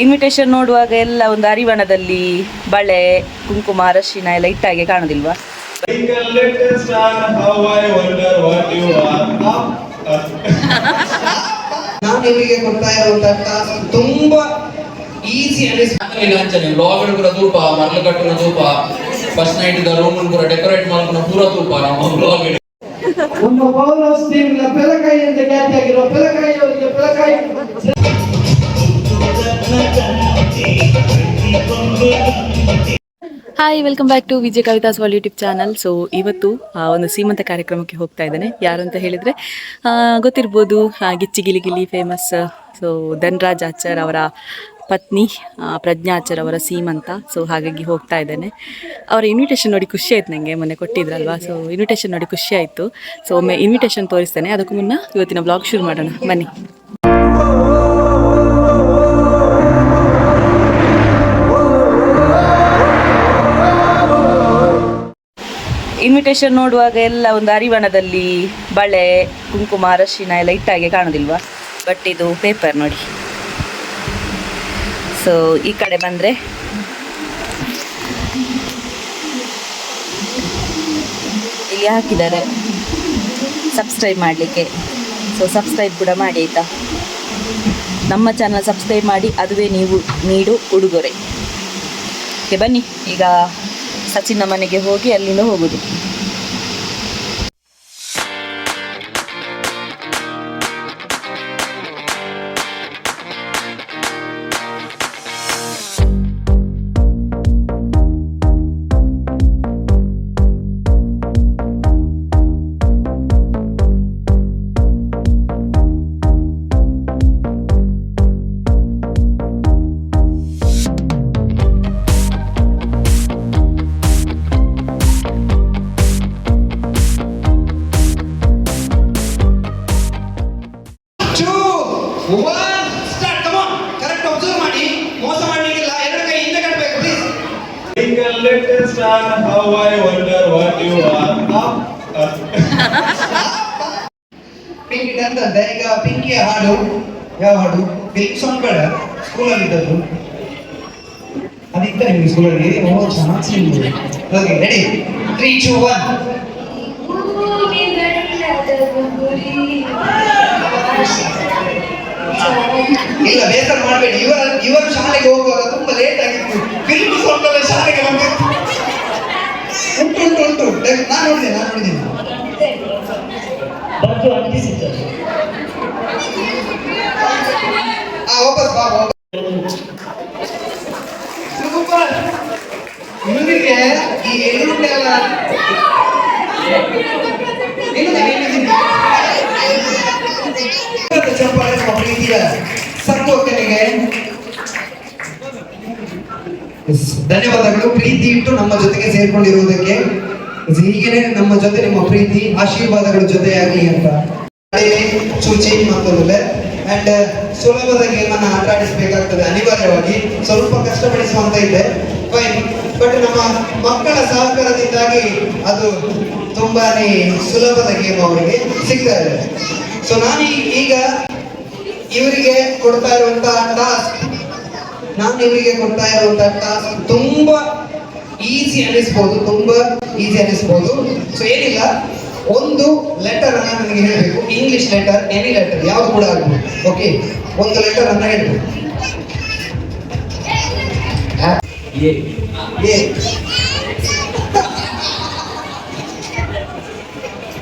Invitation ನೋಡುವಾಗ ಎಲ್ಲ ಒಂದು ಅರಿವಣದಲ್ಲಿ ಬಳೆ ಕುಂಕುಮ ಅರಶಿನ ಎಲ್ಲ ಇಟ್ಟಾಗೆ ಕಾಣುದಿಲ್ವಾ Twinkle little star, how I wonder what you are. Up, up. ನಾನು ಇಲ್ಲಿಗೆ ಕೊಡ್ತಾ ಇರುವಂತಹ ಟಾಸ್ಕ್ ತುಂಬಾ ಈಸಿ ಅಂಚನೆ ಬ್ಲಾಗ್ ಪೂರ ತೂಪ ಮರಳು ಕಟ್ಟಿನ ತೂಪ ಫಸ್ಟ್ ನೈಟ್ ದ ರೂಮ್ ಕೂಡ ಡೆಕೋರೇಟ್ ಮಾಡ್ಕೊಂಡು ಪೂರ ತೂಪ ನಮ್ಮ ಬ್ಲಾಗ್ ನಮ್ಮ ಪೌಲೋಸ್ ಟೀಮ್ನ ಬೆಲಕಾಯಿ ಅಂತ ಖ್ಯಾತಿ ಆಗಿರೋ ಪೆಲಕಾಯಿ ಅವರಿಗೆ ಬೆಲಕಾಯಿ hi welcome back to Vijaya Kavitha's wall YouTube channel so ಇವತ್ತು ಒಂದು ಸೀಮಂತ ಕಾರ್ಯಕ್ರಮಕ್ಕೆ ಹೋಗ್ತಾ ಇದ್ದೇನೆ. ಯಾರು ಅಂತ ಹೇಳಿದರೆ ಗೊತ್ತಿರ್ಬೋದು ಗಿಚ್ಚಿ ಗಿಲಿ ಫೇಮಸ್ ಸೊ ಧನ್ರಾಜ್ ಆಚಾರ್ ಅವರ ಪತ್ನಿ ಪ್ರಜ್ಞಾ ಆಚಾರ್ ಅವರ ಸೀಮಂತ. ಸೊ ಹಾಗಾಗಿ ಹೋಗ್ತಾ ಇದ್ದೇನೆ. ಅವರ ಇನ್ವಿಟೇಷನ್ ನೋಡಿ ಖುಷಿ ಆಯ್ತು ನನಗೆ ಮೊನ್ನೆ ಕೊಟ್ಟಿದ್ರಲ್ವಾ? ಸೊ ಇನ್ವಿಟೇಷನ್ ನೋಡಿ ಖುಷಿ ಆಯಿತು. ಸೊ ಒಮ್ಮೆ ಇನ್ವಿಟೇಷನ್ ತೋರಿಸ್ತೇನೆ. ಅದಕ್ಕೂ ಮುನ್ನ ಇವತ್ತಿನ ಬ್ಲಾಗ್ ಶುರು ಮಾಡೋಣ. ಬನ್ನಿ. ಇನ್ವಿಟೇಷನ್ ನೋಡುವಾಗ ಎಲ್ಲ ಒಂದು ಅರಿವಣದಲ್ಲಿ ಬಳೆ, ಕುಂಕುಮ, ಅರಶಿನ ಎಲ್ಲ ಇಟ್ಟಾಗೆ ಕಾಣೋದಿಲ್ವಾ? ಬಟ್ ಇದು ಪೇಪರ್ ನೋಡಿ. ಸೊ ಈ ಕಡೆ ಬಂದರೆ ಇಲ್ಲಿ ಹಾಕಿದ್ದಾರೆ. ಸಬ್ಸ್ಕ್ರೈಬ್ ಮಾಡಲಿಕ್ಕೆ. ಸೊ ಸಬ್ಸ್ಕ್ರೈಬ್ ಕೂಡ ಮಾಡಿ ಆಯಿತಾ? ನಮ್ಮ ಚಾನಲ್ ಸಬ್ಸ್ಕ್ರೈಬ್ ಮಾಡಿ, ಅದುವೇ ನೀವು ನೀಡು ಉಡುಗೊರೆ. ಓಕೆ ಬನ್ನಿ. ಈಗ ಸಚಿನ್ನ ಮನೆಗೆ ಹೋಗಿ ಅಲ್ಲಿಂದ ಹೋಗುದು. Star, how I wonder what you are. Up. Pinki ಅಂತ ಈಗ ಪಿಂಕಿಯ ಹಾಡು ಯಾವ ಹಾಡು ಫಿಲ್ಮ್ ಸಾಂಗ್ ಬೇಡ ಸ್ಕೂಲಲ್ಲಿ ಇದ್ದದ್ದು. ಅದಿತ್ತ ನಿಮ್ಗೆ ಸ್ಕೂಲಲ್ಲಿ ಓ ಚಾನ್ಸ್ ನಿಮ್ಗೆ okay ready three two one ಇಲ್ಲ ಬೇಸರ ಮಾಡಬೇಡಿ. ಇವರ ಇವರು ಶಾಲೆಗೆ ಹೋಗುವಾಗ ತುಂಬಾ ಲೇಟ್ ಆಗಿತ್ತು ಫಿಲ್ಮ್ ಸಾಂಗ್ ಅಲ್ಲ ಶಾಲೆಗೆ ಬಂದಿತ್ತು ಉಂಟು ಉಂಟು ಉಂಟು ನಾನು ನೋಡಿದೆ ನಾನು ನೋಡಿದ್ದೀನಿ ಆ ವಾಪಸ್ ಬಾ ವಾಪಸ್ ಸೂಪರ್ ಇವನಿಗೆ ಈ ಎಳ್ಳುಂಡೆಲ್ಲ ನಿಲ್ಲಿಸಿ, ನಿಲ್ಲಿಸಿ. ಇವತ್ತು ಧನ್ಯವಾದಗಳು. ಪ್ರೀತಿ ಇಟ್ಟು ನಮ್ಮ ಜೊತೆಗೆ ಸೇರ್ಕೊಂಡಿರುವುದಕ್ಕೆ. ಹೀಗೇನೆ ನಮ್ಮ ಜೊತೆ ನಿಮ್ಮ ಪ್ರೀತಿ, ಆಶೀರ್ವಾದಗಳ ಜೊತೆಯಾಗಲಿ ಅಂತ. ಸೂಚಿ ಮತ್ತೊಂದು ಅಂಡ್ ಸುಲಭದ ಗೇಮನ್ನು ಆಟ ಆಡಿಸಬೇಕಾಗ್ತದೆ ಅನಿವಾರ್ಯವಾಗಿ. ಸ್ವಲ್ಪ ಕಷ್ಟಪಡಿಸುವಂತ ಇದೆ. ಫೈನ್ ಬಟ್ ನಮ್ಮ ಮಕ್ಕಳ ಸಹಕಾರದಿಂದಾಗಿ ಅದು ತುಂಬಾನೇ ಸುಲಭದ ಗೇಮ್ ಅವರಿಗೆ ಸಿಗ್ತಾ ಇದೆ. ಸೊ ನಾನು ಈಗ ಇವರಿಗೆ ಕೊಡ್ತಾ ಇರುವಂತಹ ಟಾಸ್ಕ್ ನಾನು ಇವರಿಗೆ ಕೊಡ್ತಾ ಇರುವಂತಹ ಟಾಸ್ಕ್ ತುಂಬಾ ಈಸಿ ಅನಿಸ್ಬೋದು ತುಂಬಾ ಈಸಿ ಅನಿಸ್ಬೋದು ಸೊ ಏನಿಲ್ಲ, ಒಂದು ಲೆಟರ್ ಅನ್ನ ನನಗೆ ಹೇಳಬೇಕು. ಇಂಗ್ಲಿಷ್ ಲೆಟರ್ ಎನಿ ಲೆಟರ್ ಯಾವ್ದು ಕೂಡ ಆಗ್ಬೋದು. ಓಕೆ ಒಂದು ಲೆಟರ್ ಅನ್ನ ಹೇಳ್ಬೇಕು. ಎ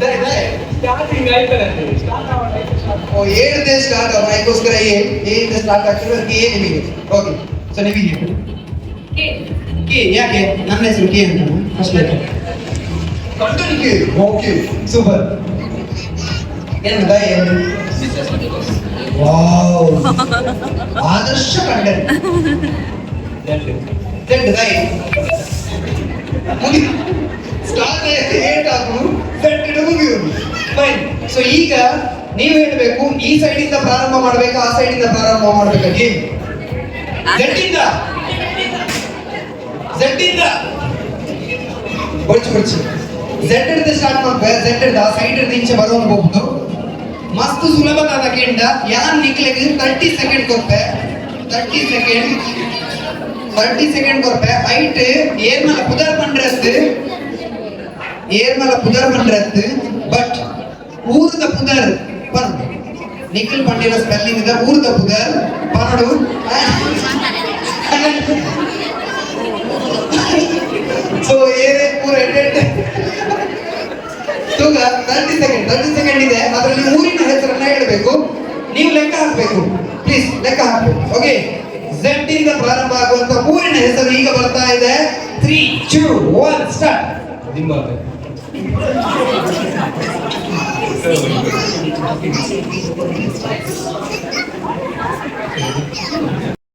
ಬರೆ, ಬರೆ. ಓ ಏಳನೇ ಸ್ಟಾರ್ಟ್ ಅದಕ್ಕೋಸ್ಕರ ಎ ಏಯಿಂದ ಸ್ಟಾರ್ಟ್ ಆಗ್ತದೆ ಅದಕ್ಕೆ ಎ ನಿಮಗೆ ಓಕೆ ಸೊ ನಿಮಗೆ ಕೆ ಯಾಕೆ ನನ್ನ ಹೆಸರು ಕೆ ಅಂತ ಫಸ್ಟ್ ಲೆಟರ್ ಕಂಟನ್ ಕೆ ಓಕೆ ಸೂಪರ್ ಏನು ದಯ ಏನು wow Adarsh content dead right start eight ಆಗುವುದು ಸೆಟ್ ಮುಗಿಯುವುದು ಫೈನ್ ಸೊ ಈಗ ನೀವು ಹೇಳಬೇಕು, ಈ ಸೈಡ್ ಇಂದ ಪ್ರಾರಂಭ ಮಾಡಬೇಕಾ, ಆ ಸೈಡ್ ಇಂದ ಪ್ರಾರಂಭ ಮಾಡಬೇಕಾ? ಗೇಮ್ ಝೆಡ್ ಇಂದ. ಝೆಡ್ ಇಂದ. ಬರ್ಚು ಬರ್ಚು. ಝೆಡ್ ಹಿಡಿದು ಸ್ಟಾರ್ಟ್ ಮಾಡ್ಬೇಕು. ಝೆಡ್ ಹಿಡಿದು ಆ ಸೈಡ್ ಹಿಡಿದು ಇಂಚೆ ಬರೋನ್ ಹೋಗ್ಬೋದು ಮಸ್ತ್ ಸುಲಭದಾದ ಕೆಂಡ ಯಾರು ನಿಕ್ಲೆಗೆ ತರ್ಟಿ ಸೆಕೆಂಡ್ ಕೊಡ್ತೆ thirty second thirty second ಕೊರಪೆ height ಏರ್ ಮೇಲೆ ಪುದರ್ ಪಂಡ್ರತ್ತು ಏರ್ ಮೇಲೆ ಪುದರ್ ಪಂಡ್ರತ್ತು ಬಟ್ ಊರದ ಪುದರ್ ಪನ್ ನಿಖಿಲ್ ಪಂಡಿರ ಸ್ಪೆಲ್ಲಿಂಗ್ ಇದೆ ಊರದ ಪುದರ್ ಪನ್ನಡು ಸೊ ಏನೇ ಪೂರ ಎಡ್ಡೆ ತೂಗ ತರ್ಟಿ ಸೆಕೆಂಡ್ ತರ್ಟಿ ಸೆಕೆಂಡ್ ಇದೆ ಅದರಲ್ಲಿ ಊರಿನ ಹೆಸರನ್ನ ಹೇಳಬೇಕು ನೀವು ಲೆಕ್ಕ ಹಾಕಬೇಕು ಪ್ಲೀಸ್ ಲೆಕ್ಕ ಹಾಕಬೇಕು ಓಕೆ ಝೆಡ್ ಇಂದ ಪ್ರಾರಂಭ ಆಗುವಂತ ಊರಿನ ಹೆಸರು ಈಗ ಬರ್ತಾ ಇದೆ. Three two one start Zimbabwe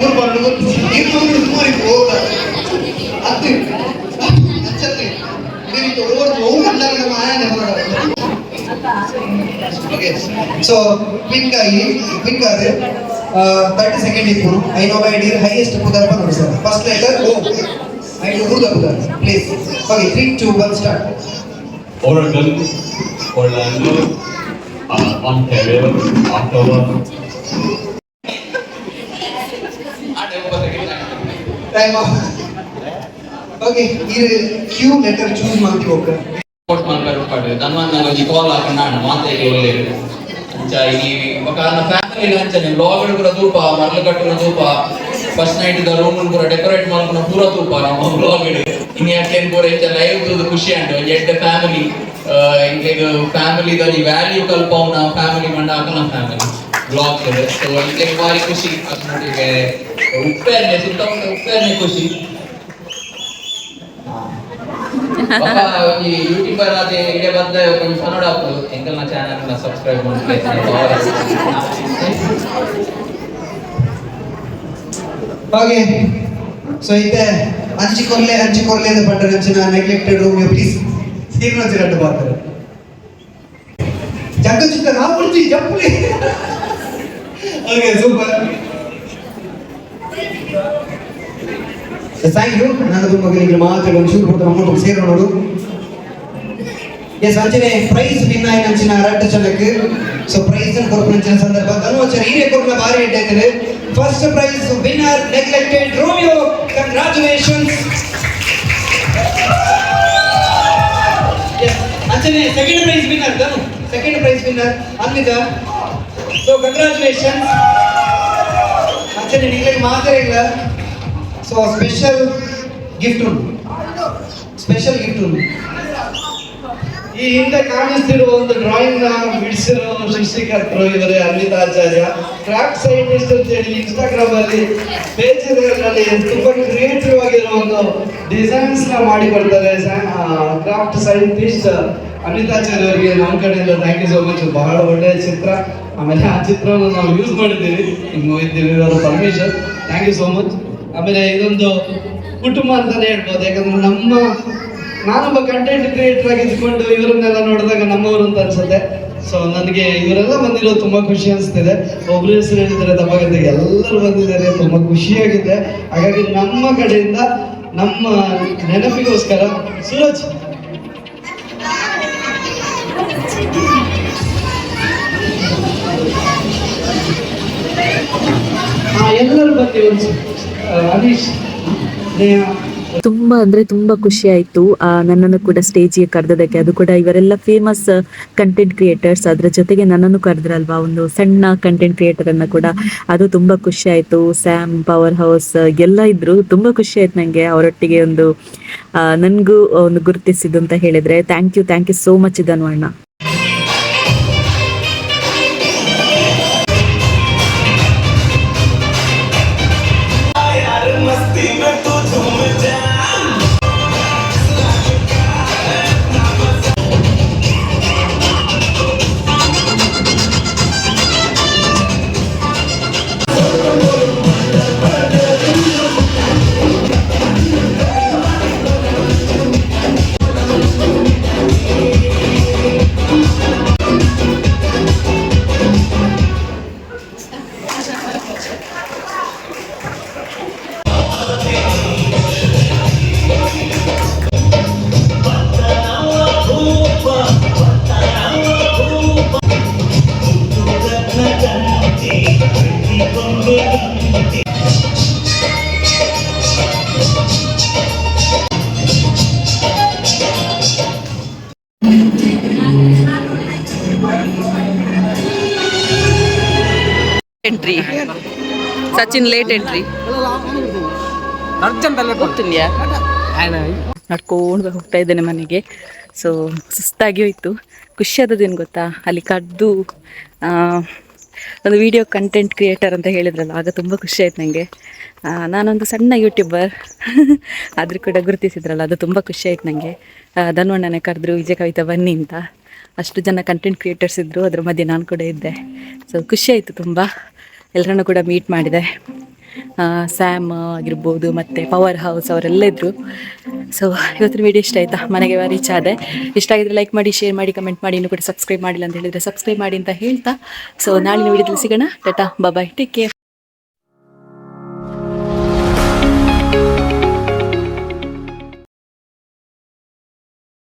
ಮೂರು ಬರಲು ಇರ್ಬೋದು ಮೂರಿಗೆ ಹೋಗ ಹತ್ತು ಹಚ್ಚತ್ತೆ ನೀವು ಓಡ್ ಹೋಗಲ್ಲ ನಮ್ಮ ಆಯಾನೆ ಓಕೆ ಸೊ ಕ್ವಿಕ್ ಆಗಿ ಕ್ವಿಕ್ ಆದ್ರೆ ತರ್ಟಿ ಸೆಕೆಂಡ್ ಇತ್ತು I know by dear highest ಪುದರ್ಪ ನೋಡಿ sir first letter O I do the ಪುದರ್ please okay three two one start Oregon, Orlando, uh, Ontario, Ottawa, ಆಡೆ ಒಬ್ಬ second ಟೈಮ್ ಓಕೆ ಇದು Q letter choose ಮಾಡ್ತೀವಿ ಹೋಗ್ತಾರೆ coat ಮಾಡ್ಬೇಕು ಪಾಡು ಧನ್ವಂತ ಒಂಜಿ ಕಾಲ್ ಹಾಕೊಂಡು ನಾನು ಮಾತೆಗೆ ಒಳ್ಳೆಯದು ಅಂಚ ಈ ಕಾರಣ ಫ್ಯಾಮಿಲಿ ಅಂಚನೆ ಬ್ಲಾಗ್ ಕೂಡ ತೂಪ ಮರಳು ಕಟ್ಟುನ ತೂಪ ಫಸ್ಟ್ ನೈಟ್ ದ ರೂಮ್ ಕೂಡ ಡೆಕೋರೇಟ್ ಮಾಡ್ಕೊಂಡು ಪೂರ ತೂಪ ನಮ್ಮ ಬ್ಲಾಗ್ ಇನ್ನು ಯಾಕೆ ಪೂರ ಇಂಚ ಲೈವ್ ತೂದು ಖುಷಿ ಅಂಡು ಒಂಜಿ ಎಡ್ಡೆ ಫ್ಯಾಮಿಲಿ ಇಂಕ್ಲೆಗ್ ಫ್ಯಾಮಿಲಿ ದಲ್ಲಿ ವ್ಯಾಲ್ಯೂ ಕಲ್ಪವನ ಫ್ಯಾಮಿಲಿ ಮಂಡ ಹಾಕನ ಫ್ಯಾಮಿಲಿ ಬ್ಲಾಗ್ಸ್ ಇದೆ ಸೊ ಇಂಕ್ಲೆಗ್ ಭಾರಿ ಖುಷಿ ಅದ್ನೊಟ್ಟಿಗೆ ಉಪ್ಪೆಣ್ಣೆ ಸುತ್ತಮುತ್ತ ಉಪ್ಪೆಣ್ಣೆ ಖುಷಿ ಪಾಪ ಈ ಯೂಟ್ಯೂಬರ್ ಅದೇ ಇಡೆ ಬಂದ ಕೊಂಚ ಕನ್ನಡ ಹಾಕೋದು ಎಂಕಲ್ನ ಚಾನಲ್ ಸಬ್ಸ್ಕ್ರೈಬ್ ಮಾಡಿ ಹಾಗೆ ಸೊ ಇತ್ತೆ ಹಂಚಿಕೊರ್ಲೆ ಹಂಚಿಕೊರ್ಲೆ ಅಂತ ಪಟ್ಟರೆ ಹಂಚಿನ ನೆಗ್ಲೆಕ್ಟೆಡ್ ರೂಮ್ ಪ್ಲೀಸ್ ಸೀರ್ನೋಚಿ ರಡ್ಡು ಬರ್ತಾರೆ ಜಗ್ಗ ಚಿತ್ತ ನಾವು ಬಿಡ್ತೀವಿ ಜಪ್ಪುಲಿ ಓಕೆ ಸೂಪರ್ ಥ್ಯಾಂಕ್ ಯು ನನ್ನ ಮಗನಿಗೆ ಮಾತ್ರ ಒಂದು ಶೂಟ್ ಕೊಡ್ತಾರೆ ಅಮೌಂಟ್ ಸೇರೋಣರು ಎಸ್ ಅಂಚನೆ ಪ್ರೈಸ್ ವಿನ್ ಆಯ್ನ ಅಂಚಿನ ರಡ್ಡು ಜನಕ್ಕೆ ಸೊ ಪ್ರೈಸ್ ಅನ್ನು ಕೊರ್ಪಂಚಿನ ಸಂದರ್ಭ ಧನ್ವಚನ ಹಿರಿಯ ಕೊರ್ನ ಬಾರಿ ಇಟ್ಟಿದ್ದಾರೆ first prize winner neglected Romeo congratulations ಅಂಚನೆ second prize winner Dhanu second prize winner Anvita so congratulations ಅಂಚನೆ ನಿಮಗೆ ಮಾತ್ರ ಇಲ್ಲ ಸೊ ಸ್ಪೆಷಲ್ ಗಿಫ್ಟ್ ಉಂಟು. ಸ್ಪೆಷಲ್ ಗಿಫ್ಟ್ ಉಂಟು. ಈ ಹಿಂದೆ ಕಾಣಿಸ್ತಿರುವ ಒಂದು ಡ್ರಾಯಿಂಗ್ನ ಬಿಡಿಸಿರೋ ಸೃಷ್ಟಿಕರ್ತರು ಇವರೇ ಅನ್ವಿತಾಚಾರ್ಯ ಕ್ರಾಫ್ಟ್ ಸೈಂಟಿಸ್ಟ್ ಅಂತ ಹೇಳಿ ಇನ್ಸ್ಟಾಗ್ರಾಮ್ ಅಲ್ಲಿ ಪೇಜ್ಗಳಲ್ಲಿ ತುಂಬಾ ಕ್ರಿಯೇಟಿವ್ ಆಗಿರೋ ಒಂದು ಡಿಸೈನ್ಸ್ನ ಮಾಡಿ ಕೊಡ್ತಾರೆ ಕ್ರಾಫ್ಟ್ ಸೈಂಟಿಸ್ಟ್ ಅನಿತಾಚಾರ್ಯ ಅವರಿಗೆ ನಮ್ಮ ಕಡೆಯಿಂದ ಥ್ಯಾಂಕ್ ಯು ಸೋ ಮಚ್ ಬಹಳ ಒಳ್ಳೆಯ ಚಿತ್ರ. ಆಮೇಲೆ ಆ ಚಿತ್ರವನ್ನು ನಾವು ಯೂಸ್ ಮಾಡಿದ್ದೀವಿ. ಇನ್ನು ಇದ್ದೀವಿ permission thank you so much ಆಮೇಲೆ ಇದೊಂದು ಕುಟುಂಬ ಅಂತಾನೆ ಹೇಳ್ಬೋದು. ಯಾಕಂದ್ರೆ ನಮ್ಮ ನಾನೊಬ್ಬ ಕಂಟೆಂಟ್ ಕ್ರಿಯೇಟರ್ ಆಗಿ ಇವರನ್ನೆಲ್ಲ ನೋಡಿದಾಗ ನಮ್ಮವರು ಅಂತ ಅನ್ಸುತ್ತೆ. ಸೊ ನನಗೆ ಇವರೆಲ್ಲ ಬಂದಿರೋ ತುಂಬಾ ಖುಷಿ ಅನಿಸ್ತಿದೆ. ಒಬ್ಬರು ಹೆಸರು ಹೇಳಿದ್ರೆ ತಪ್ಪಾಗುತ್ತೆ ಎಲ್ಲರೂ ಬಂದಿದ್ದಾರೆ. ತುಂಬಾ ಖುಷಿಯಾಗಿದೆ ಹಾಗಾಗಿ ನಮ್ಮ ಕಡೆಯಿಂದ, ನಮ್ಮ ನೆನಪಿಗೋಸ್ಕರ ಸೂರಜ್. ಎಲ್ಲರೂ ಬನ್ನಿ ತುಂಬಾ ಅಂದ್ರೆ ತುಂಬ ಖುಷಿ ಆಯ್ತು. ನನ್ನನ್ನು ಕೂಡ ಸ್ಟೇಜಿಗೆ ಕರೆದದಕ್ಕೆ ಅದು ಕೂಡ ಇವರೆಲ್ಲ ಫೇಮಸ್ ಕಂಟೆಂಟ್ ಕ್ರಿಯೇಟರ್ಸ್ ಅದ್ರ ಜೊತೆಗೆ ನನ್ನನ್ನು ಕರೆದ್ರಲ್ವಾ? ಒಂದು ಸಣ್ಣ ಕಂಟೆಂಟ್ ಕ್ರಿಯೇಟರ್ ಅನ್ನ ಕೂಡ. ಅದು ತುಂಬಾ ಖುಷಿ ಆಯ್ತು. ಸ್ಯಾಮ್ ಪವರ್ ಹೌಸ್ ಎಲ್ಲ ಇದ್ರು. ತುಂಬಾ ಖುಷಿ ಆಯ್ತು ನಂಗೆ ಅವರೊಟ್ಟಿಗೆ ಒಂದು ನನ್ಗೂ ಒಂದು ಗುರುತಿಸಿದ್ದು ಅಂತ ಹೇಳಿದ್ರೆ. Thank you thank you so much ಇದನ್ನು ಅಣ್ಣ 거죠. ಸಚಿನ್ ಲೇಟ್ ಎಂಟ್ರಿ ನಡ್ಕೊಂಡು ಹೋಗ್ತಾ ಇದ್ದೇನೆ ಮನೆಗೆ. ಸೊ ಸುಸ್ತಾಗಿ ಹೋಯ್ತು. ಖುಷಿ ಆದದ್ದೇನು ಗೊತ್ತಾ? ಅಲ್ಲಿ ಕದ್ದು ಆ, ಒಂದು ವಿಡಿಯೋ ಕಂಟೆಂಟ್ ಕ್ರಿಯೇಟರ್ ಅಂತ ಹೇಳಿದ್ರಲ್ಲ ಆಗ ತುಂಬ ಖುಷಿ ಆಯ್ತು ನನಗೆ ನಾನೊಂದು ಸಣ್ಣ ಯೂಟ್ಯೂಬರ್ ಆದರೂ ಕೂಡ ಗುರುತಿಸಿದ್ರಲ್ಲ ಅದು ತುಂಬ ಖುಷಿ ಆಯ್ತು ನನಗೆ ಧನ್ವಣ್ಣನೇ ಕರೆದ್ರು ವಿಜಯ ಕವಿತಾ ಬನ್ನಿ ಅಂತ. ಅಷ್ಟು ಜನ ಕಂಟೆಂಟ್ ಕ್ರಿಯೇಟರ್ಸ್ ಇದ್ದರು ಅದ್ರ ಮಧ್ಯೆ ನಾನು ಕೂಡ ಇದ್ದೆ. ಸೊ ಖುಷಿ ಆಯಿತು ತುಂಬ. ಎಲ್ಲರನ್ನೂ ಕೂಡ ಮೀಟ್ ಮಾಡಿದೆ. ಸ್ಯಾಮ್ ಆಗಿರ್ಬೋದು, ಮತ್ತು ಪವರ್ ಹೌಸ್ ಅವರೆಲ್ಲ ಇದ್ದರು ಸೊ ಇವತ್ತಿನ ವೀಡಿಯೋ ಇಷ್ಟ ಆಯಿತಾ? ಮನೆಗೆ ರೀಚ್ ಆದೆ. ಇಷ್ಟ ಆಗಿದ್ರೆ ಲೈಕ್ ಮಾಡಿ ಶೇರ್ ಮಾಡಿ ಕಮೆಂಟ್ ಮಾಡಿ, ಇನ್ನೂ ಕೂಡ ಸಬ್ಸ್ಕ್ರೈಬ್ ಮಾಡಿಲ್ಲ ಅಂತ ಹೇಳಿದರೆ ಸಬ್ಸ್ಕ್ರೈಬ್ ಮಾಡಿ ಅಂತ ಹೇಳ್ತಾ. ಸೊ ನಾಳಿನ ವೀಡಿಯೋದಲ್ಲಿ ಸಿಗೋಣ. Tata bye take care